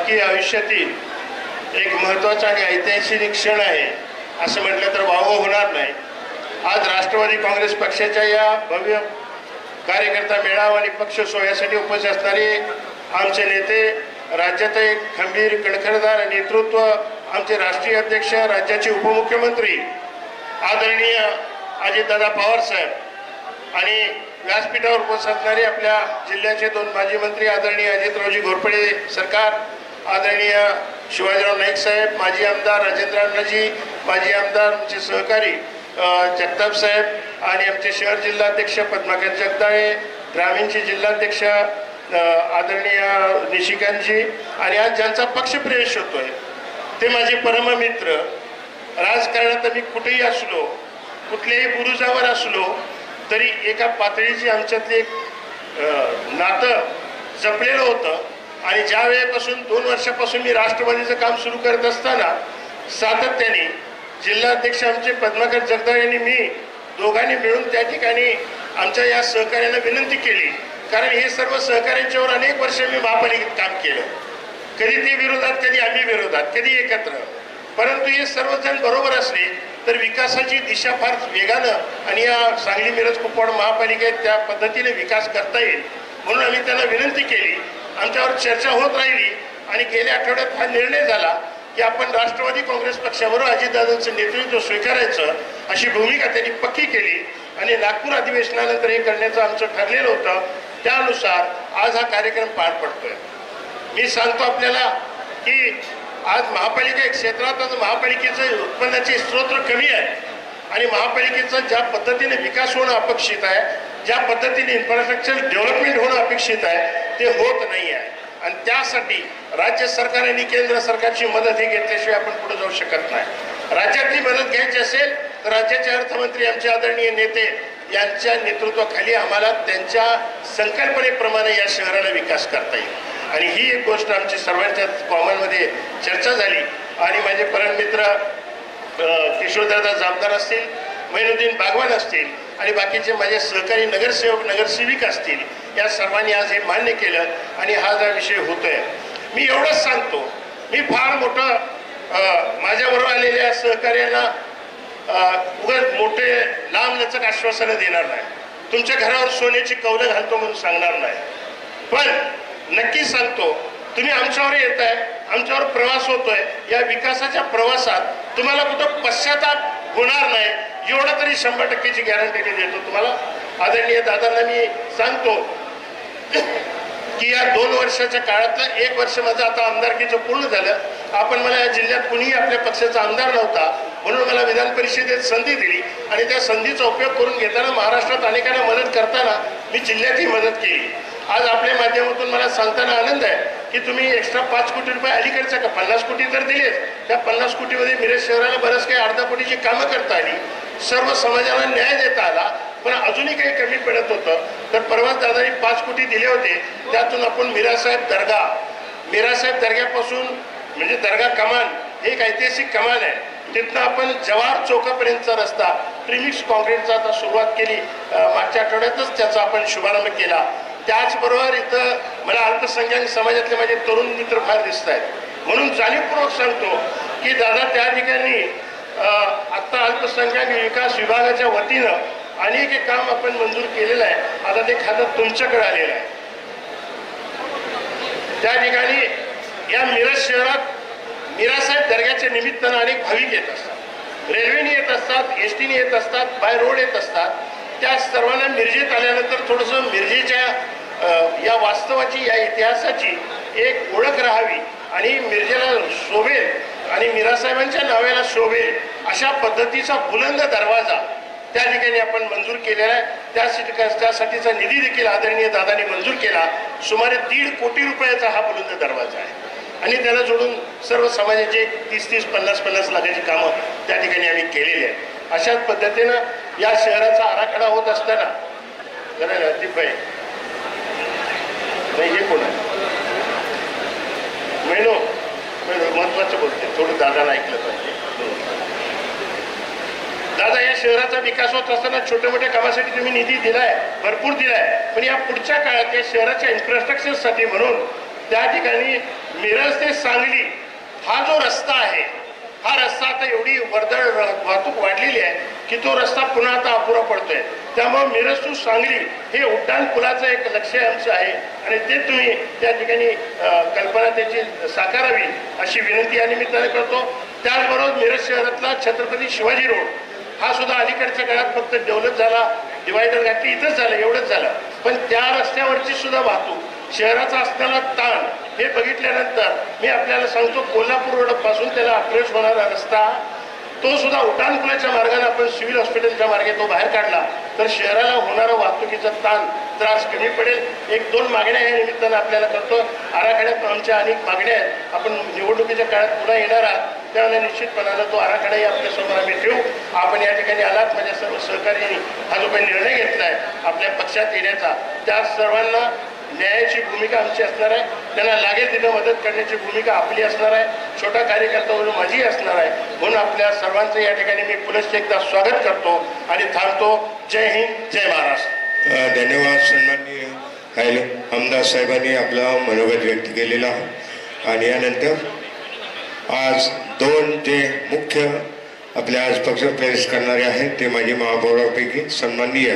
राजकीय आयुष्यातील एक महत्त्वाचा आणि ऐतिहासिक क्षण आहे. असं म्हटलं तर वावं होणार नाही. आज राष्ट्रवादी काँग्रेस पक्षाच्या या भव्य कार्यकर्ता मेळावा आणि पक्ष सोहळ्यासाठी उपस्थित असणारे आमचे नेते राज्यात एक खंबीर कणखरदार नेतृत्व आमचे राष्ट्रीय अध्यक्ष राज्याचे उपमुख्यमंत्री आदरणीय अजितदादा पवार साहेब आणि व्यासपीठावर उपस्थित असणारे आपल्या जिल्ह्याचे दोन माजी मंत्री आदरणीय अजितरावजी घोरपडे सरकार आदरणीय शिवाजीराव नाईक साहेब माजी आमदार राजेंद्र अण्णाजी माजी आमदार आमचे सहकारी जगताप साहेब आणि आमचे शहर जिल्हाध्यक्ष पद्माकर जगदाळे ग्रामीणचे जिल्हाध्यक्ष आदरणीय निशिकांतजी आणि आज ज्यांचा पक्षप्रवेश आहे ते माझे परममित्र. राजकारणात मी कुठेही असलो कुठल्याही बुरुजावर असलो तरी एका पातळीची आमच्यातली एक नातं जपलेलं होतं. आणि ज्या वेळेपासून दोन वर्षापासून मी राष्ट्रवादीचं काम सुरू करत असताना सातत्याने जिल्हाध्यक्ष आमचे पद्माकर जगदाळ यांनी मी दोघांनी मिळून त्या ठिकाणी आमच्या या सहकार्याला विनंती केली. कारण हे सर्व सहकार्यांच्यावर अनेक वर्ष मी महापालिकेत काम केलं. कधी ते विरोधात कधी आम्ही विरोधात कधी एकत्र. परंतु हे सर्वजण बरोबर असले तर विकासाची दिशा फार वेगानं आणि या सांगली मिरज कुपवाड महापालिकेत त्या पद्धतीने विकास करता येईल. म्हणून आम्ही त्यांना विनंती केली आमच्यावर चर्चा होत राहिली आणि गेल्या आठवड्यात हा निर्णय झाला की आपण राष्ट्रवादी काँग्रेस पक्षावर अजितदादांचं नेतृत्व स्वीकारायचं अशी भूमिका त्यांनी पक्की केली आणि नागपूर अधिवेशनानंतर हे करण्याचं आमचं ठरलेलं होतं. त्यानुसार आज हा कार्यक्रम पार पडतोय. मी सांगतो आपल्याला की आज महापालिका क्षेत्रात आज महापालिकेचं उत्पन्नाचे स्रोत कमी आहे. आणि महापालिकेचा ज्या पद्धतीने विकास होणं अपेक्षित आहे ज्या पद्धतीने इन्फ्रास्ट्रक्चर डेव्हलपमेंट होणं अपेक्षित आहे ते होत नाही आहे आणि त्यासाठी राज्य सरकार आणि केंद्र सरकारची मदत ही घेतल्याशिवाय आपण पुढे जाऊ शकत नाही. राज्यातली मदत घ्यायची असेल तर राज्याचे अर्थमंत्री आमचे आदरणीय नेते यांच्या नेतृत्वाखाली आम्हाला त्यांच्या संकल्पनेप्रमाणे या शहराला विकास करता येईल. आणि ही एक गोष्ट आमची सर्वांच्या कॉमनमध्ये चर्चा झाली. आणि माझे परममित्र किशोरदादा जामदार असतील मैनुद्दीन बागवान असतील आणि बाकीचे माझे सहकारी नगरसेवक नगरसेविक असतील या सर्वांनी आज हे मान्य केलं आणि हा जो विषय होतोय. मी एवढंच सांगतो. मी फार मोठं माझ्याबरोबर आलेल्या सहकार्यांना उगत मोठे लांब लचक आश्वासनं देणार नाही. तुमच्या घरावर सोन्याची कवलं घालतो म्हणून सांगणार नाही. पण नक्की सांगतो तुम्ही आमच्यावर येत आहे आमच्यावर प्रवास होतोय. या विकासाच्या प्रवासात तुम्हाला कुठं पश्चाताप होणार नाही. एवढं तरी शंभर टक्केची गॅरंटी मी देतो तुम्हाला. आदरणीय दादांना मी सांगतो की या दोन वर्षाच्या काळातलं एक वर्ष माझं आता आमदारकीचं पूर्ण झालं. आपण मला या जिल्ह्यात कुणीही आपल्या पक्षाचा आमदार नव्हता म्हणून मला विधान परिषदेत संधी दिली आणि त्या संधीचा उपयोग करून घेताना महाराष्ट्रात अनेकांना मदत करताना मी जिल्ह्यातही मदत केली. आज आपल्या माध्यमातून मला सांगताना आनंद आहे की तुम्ही एक्स्ट्रा पाच कोटी रुपये अलीकडच्या का? पन्नास कोटी तर दिलेच त्या पन्नास कोटीमध्ये मिरज शहराला बरंच काही अर्धा कोटीची कामं करता आली. सर्व समाजाला न्याय देता आला. पण अजूनही काही कमी पडत होतं. तर परवाच दादानी पाच कोटी दिले होते. त्यातून आपण मीरासाहेब दर्गा. मीरासाहेब दर्ग्यापासून म्हणजे दर्गा कमान हे एक ऐतिहासिक कमान आहे. तिथनं आपण जवाहर चौकापर्यंतचा रस्ता प्रिमिक्स कॉन्क्रीटचा आता सुरुवात केली. मागच्या आठवड्यातच त्याचा आपण शुभारंभ केला. त्याचबरोबर इथं मला अल्पसंख्याक समाजातले माझे तरुण मित्र फार दिसत आहेत म्हणून जाणीवपूर्वक सांगतो की दादा त्या ठिकाणी आत्ता अल्पसंख्याक विकास विभागाच्या वतीनं अनेक एक काम आपण मंजूर केलेलं आहे. आता ते खातं तुमच्याकडे आलेलं आहे. त्या ठिकाणी या मिरज शहरात मिरासाहेब दर्ग्याच्या निमित्तानं अनेक भाविक येत असतात. रेल्वेने येत असतात एस टीने येत असतात बाय रोड येत असतात. त्या सर्वांना मिरजेत आल्यानंतर थोडंसं मिरजेच्या या वास्तवाची या इतिहासाची एक ओळख राहावी आणि मिरजेला शोभेल आणि मिरासाहेबांच्या नावाला शोभेल. अशा पद्धतीचा बुलंद दरवाजा त्या ठिकाणी आपण मंजूर केलेला आहे. त्यासाठी त्यासाठीचा निधी देखील आदरणीय दादांनी मंजूर केला. सुमारे दीड कोटी रुपयाचा हा बुलंद दरवाजा आहे. आणि त्याला जोडून सर्व समाजाचे तीस तीस पन्नास पन्नास लाखाची कामं त्या ठिकाणी आम्ही केलेली आहेत. अशाच पद्धतीनं या शहराचा आराखडा होत असताना जरा लतीफभाई नाही हे कोण आहे? मेनो? महत्वाचं बोलते थोडं दादाला ऐकलं पाहिजे दादा या शहराचा विकास होत असताना छोट्या मोठ्या कामासाठी तुम्ही निधी दिलाय भरपूर दिलाय. पण या पुढच्या काळात या शहराच्या इन्फ्रास्ट्रक्चरसाठी म्हणून त्या ठिकाणी मिरज ते सांगली हा जो रस्ता आहे हा रस्ता आता एवढी वर्दळ वाहतूक वाढलेली आहे की तो रस्ता पुन्हा आता अपुरा पडतोय. त्यामुळे मिरज टू सांगली हे उड्डाण पुलाचं एक लक्ष्य अंश आहे आणि ते तुम्ही त्या ठिकाणी कल्पना त्याची साकारावी अशी विनंती या निमित्ताने करतो. त्याचबरोबर मिरज शहरातला छत्रपती शिवाजी रोड हा सुद्धा अलीकडच्या काळात फक्त डेव्हलप झाला डिवायडर घातली इथंच झालं एवढंच झालं. पण त्या रस्त्यावरची सुद्धा वाहतूक शहराचा असताना ताण हे बघितल्यानंतर मी आपल्याला सांगतो कोल्हापूर रोडपासून त्याला अप्रोच होणारा रस्ता तो सुद्धा उड्डाणपुलाच्या मार्गाने आपण सिव्हिल हॉस्पिटलच्या मार्गे तो बाहेर काढला तर शहराला होणारा वाहतुकीचा ताण त्रास कमी पडेल. एक दोन मागण्या या निमित्तानं आपल्याला करतो. आराखड्यात आमच्या अनेक मागण्या आहेत. आपण निवडणुकीच्या काळात पुन्हा येणार आहात. त्यावेळेला निश्चितपणानं तो आराखडाही आपल्यासमोर आम्ही ठेवू. आपण या ठिकाणी आलात माझ्या सर्व सहकार्यांनी हा जो काही निर्णय घेतला आहे आपल्या पक्षात येण्याचा. त्या सर्वांना न्यायाची भूमिका आमची असणार आहे. त्यांना लागेल तिथं मदत करण्याची भूमिका आपली असणार आहे. छोटा कार्यकर्ता म्हणून माझी असणार आहे. म्हणून आपल्या सर्वांचं या ठिकाणी मी पुनश्च एकदा स्वागत करतो आणि थांबतो. जय हिंद जय महाराष्ट्र. धन्यवाद सन्माननीय हॅलो आमदार साहेबांनी आपला मनोगत व्यक्त केलेला आहे. आणि यानंतर आज दोन जे मुख्य आपल्या आज पक्ष प्रवेश करणारे आहेत ते माझे महापौरापैकी सन्माननीय